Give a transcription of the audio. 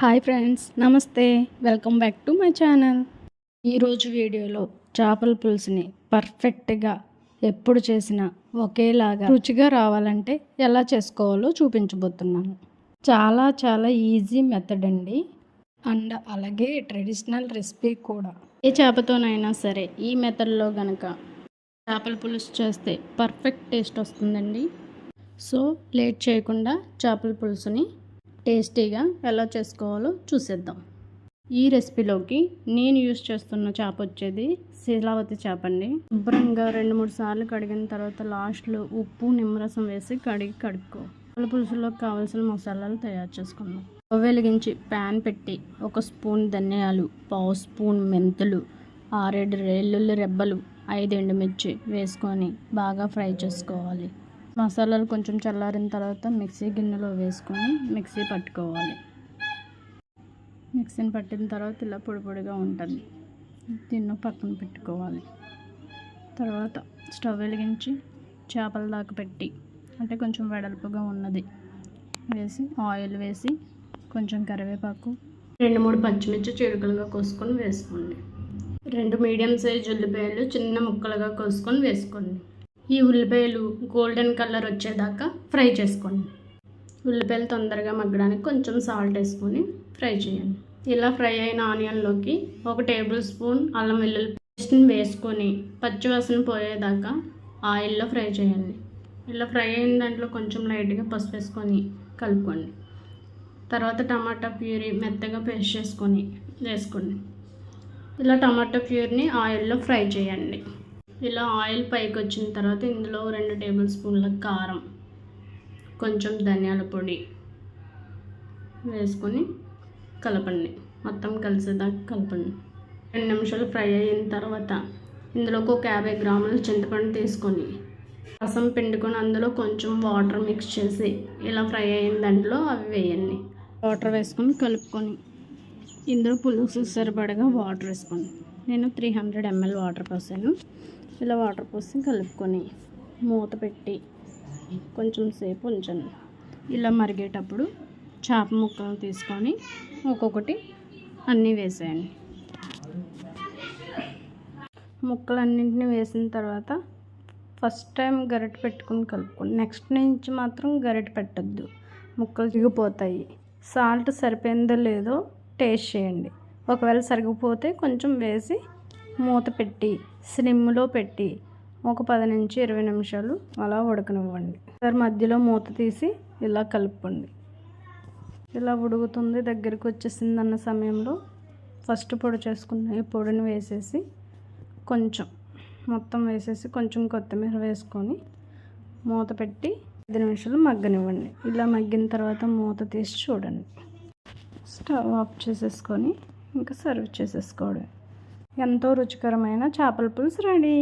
Hi friends నమస్తే. Welcome back to my channel. ఈరోజు వీడియోలో చేపల పులుసుని పర్ఫెక్ట్గా ఎప్పుడు చేసినా ఒకేలాగా రుచిగా రావాలంటే ఎలా చేసుకోవాలో చూపించబోతున్నాను. చాలా చాలా ఈజీ మెథడ్ అండి. అండ్ అలాగే ట్రెడిషనల్ రెసిపీ కూడా. ఏ చేపతోనైనా సరే ఈ మెథడ్లో గనక చేపల పులుసు చేస్తే పర్ఫెక్ట్ టేస్ట్ వస్తుందండి. సో లేట్ చేయకుండా చేపల పులుసుని టేస్టీగా ఎలా చేసుకోవాలో చూసేద్దాం. ఈ రెసిపీలోకి నేను యూస్ చేస్తున్న చేప వచ్చేది శీలావతి చేప అండి. శుభ్రంగా రెండు మూడు సార్లు కడిగిన తర్వాత లాస్ట్లో ఉప్పు నిమ్మరసం వేసి కడిగి కడుక్కో. చేపల పులుసులోకి కావాల్సిన మసాలాలు తయారు చేసుకుందాం. వెలిగించి ప్యాన్ పెట్టి ఒక స్పూన్ ధనియాలు పావు స్పూన్ మెంతులు ఆరేడు వెల్లుల్లి రెబ్బలు ఐదు ఎండుమిర్చి వేసుకొని బాగా ఫ్రై చేసుకోవాలి. మసాలాలు కొంచెం చల్లారిన తర్వాత మిక్సీ గిన్నెలో వేసుకొని మిక్సీ పట్టుకోవాలి. మిక్సీని పట్టిన తర్వాత ఇలా పొడి పొడిగా ఉంటుంది. దీన్ని పక్కన పెట్టుకోవాలి. తర్వాత స్టవ్ వెలిగించి చేపల దాకా పెట్టి అంటే కొంచెం వెడల్పుగా ఉన్నది వేసి ఆయిల్ వేసి కొంచెం కరివేపాకు రెండు మూడు పచ్చిమిర్చి చిరుకలుగా కోసుకొని వేసుకోండి. రెండు మీడియం సైజ్ ఉల్లిపాయలు చిన్న ముక్కలుగా కోసుకొని వేసుకోండి. ఈ ఉల్లిపాయలు గోల్డెన్ కలర్ వచ్చేదాకా ఫ్రై చేసుకోండి. ఉల్లిపాయలు తొందరగా మగ్గడానికి కొంచెం సాల్ట్ వేసుకొని ఫ్రై చేయండి. ఇలా ఫ్రై అయిన ఆనియన్లోకి ఒక టేబుల్ స్పూన్ అల్లం వెల్లుల్లి పేస్ట్ని వేసుకొని పచ్చివాసన పోయేదాకా ఆయిల్లో ఫ్రై చేయండి. ఇలా ఫ్రై అయిన దాంట్లో కొంచెం లైట్గా పసుపు వేసుకొని కలుపుకోండి. తర్వాత టమాటా ప్యూరీ మెత్తగా పేస్ట్ చేసుకొని వేసుకోండి. ఇలా టమాటా ప్యూర్ని ఆయిల్లో ఫ్రై చేయండి. ఇలా ఆయిల్ పైకి వచ్చిన తర్వాత ఇందులో రెండు టేబుల్ స్పూన్ల కారం కొంచెం ధనియాల పొడి వేసుకొని కలపండి. మొత్తం కలిసేదాకా కలపండి. రెండు నిమిషాలు ఫ్రై అయిన తర్వాత ఇందులోకి ఒక యాభై గ్రాముల చింతపండు తీసుకొని రసం పిండుకొని అందులో కొంచెం వాటర్ మిక్స్ చేసి ఇలా ఫ్రై అయిన దాంట్లో అవి వేయండి. వాటర్ వేసుకొని కలుపుకొని ఇందులో పులుసు సరిపడగా వాటర్ వేసుకోండి. నేను త్రీ హండ్రెడ్ ఎంఎల్ వాటర్ పోసాను. ఇలా వాటర్ పోసి కలుపుకొని మూత పెట్టి కొంచెం సేపు ఉంచండి. ఇలా మరిగేటప్పుడు చేప ముక్కలు తీసుకొని ఒక్కొక్కటి అన్నీ వేసేయండి. ముక్కలన్నింటినీ వేసిన తర్వాత ఫస్ట్ టైం గరిటె పెట్టుకుని కలుపుకోండి. నెక్స్ట్ నుంచి మాత్రం గరిటె పెట్టద్దు. ముక్కలు దిగిపోతాయి సాల్ట్ సరిపోయిందో లేదో టేస్ట్ చేయండి. ఒకవేళ సరిగిపోతే కొంచెం వేసి మూత పెట్టి స్లిమ్లో పెట్టి ఒక పది నుంచి ఇరవై నిమిషాలు అలా ఉడకనివ్వండి. సార్ మధ్యలో మూత తీసి ఇలా కలుపుకోండి. ఇలా ఉడుకుతుంది దగ్గరికి వచ్చేసింది అన్న సమయంలో ఫస్ట్ పొడి చేసుకున్న ఈ పొడిని వేసేసి కొంచెం మొత్తం వేసేసి కొంచెం కొత్తిమీర వేసుకొని మూత పెట్టి పది నిమిషాలు మగ్గనివ్వండి. ఇలా మగ్గిన తర్వాత మూత తీసి చూడండి. స్టవ్ ఆఫ్ చేసేసుకొని ఇంకా సర్వ్ చేసేసుకోవడం. ఎంతో రుచికరమైన చేపల పులుసు రెడీ.